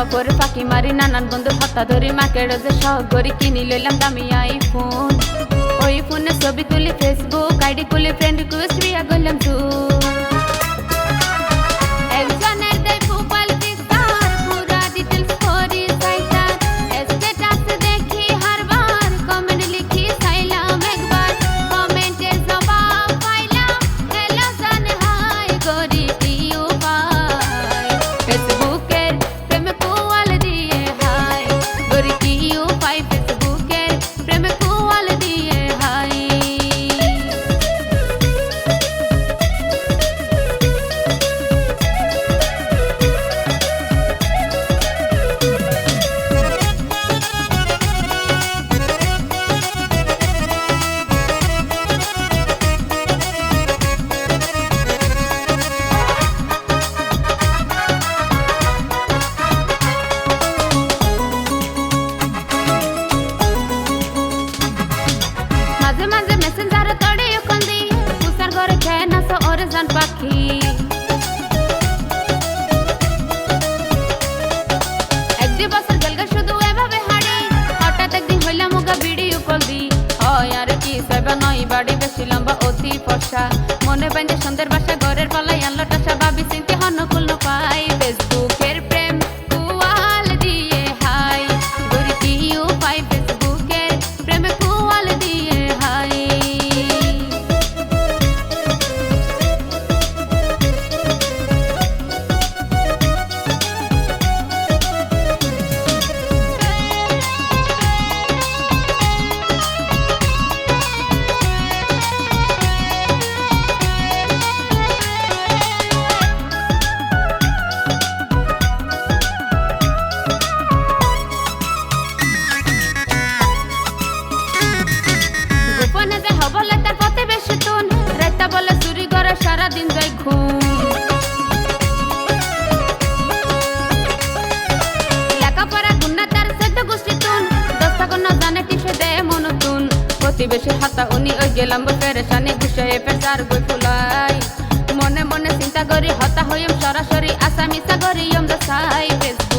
বাপরে ফাঁকি মারি, নানান বন্ধু হত্যা ধরি, মাকে রোজে শখ করি, কিনি লইলাম দামি আইফোন ওই ফোনে ছবি তুলি ফেসবুক আইডি খুলি ফ্রেন্ড রিকোয়েস্ট বিয়া করলাম তুই জান পাখি। এক দুই বছর গেলগে শুধু এভাবে হাড়ি হঠাৎ একদিন হইলাম ওগা ভিডিও কল দি হয় আর কি সাইবা নই বাড়ি বেশি লম্বা অতি ফর্সা। মনে বাইন্দে সন্ধ্যের বাসা ঘরের পালাই আনলো প্রতিবেশীর হাতা উনি ওই গেলাম পেরেশানি বিষয়ে পেশার গই ফুলাই। মনে মনে চিন্তা করি, হতা হইম, সরাসরি আসামি সাগরিয়ম দশাই ফেসবুকের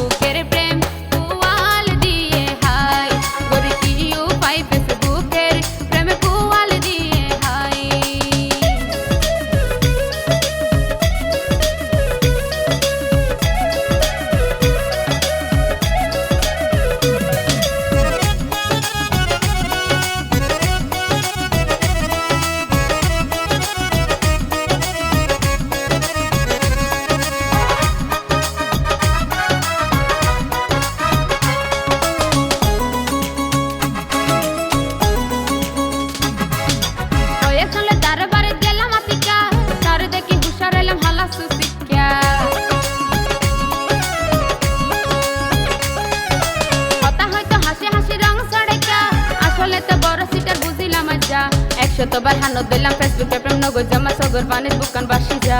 একশো তো বার হানো দিলাম ফেসবুকে প্রেম নগর জমা সগর পানির বুকান বাসি যা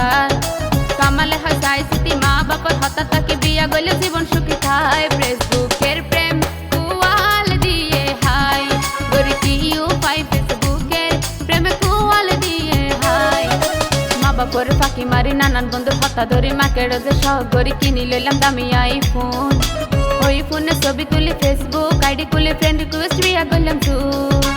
কামালে হয় সাই সিটি মা বাপর হতা তাকে বিয়া গইলে জীবন সুখী খায় ফেসবুকের প্রেম কুয়াল দিয়ে হাই গরি কি উপায় ফেসবুকের প্রেমে কুয়াল দিয়ে হাই মা বাপর ফাঁকি মারি নানান বন্ধুর হতা ধরি মাকে রোজে শখ করি কিনি লইলাম দামি আইফোন ওই ফোনে ছবি তুলি ফেসবুক আইডি খুলে ফ্রেন্ড রিকোয়েস্ট বিয়া করলাম তুই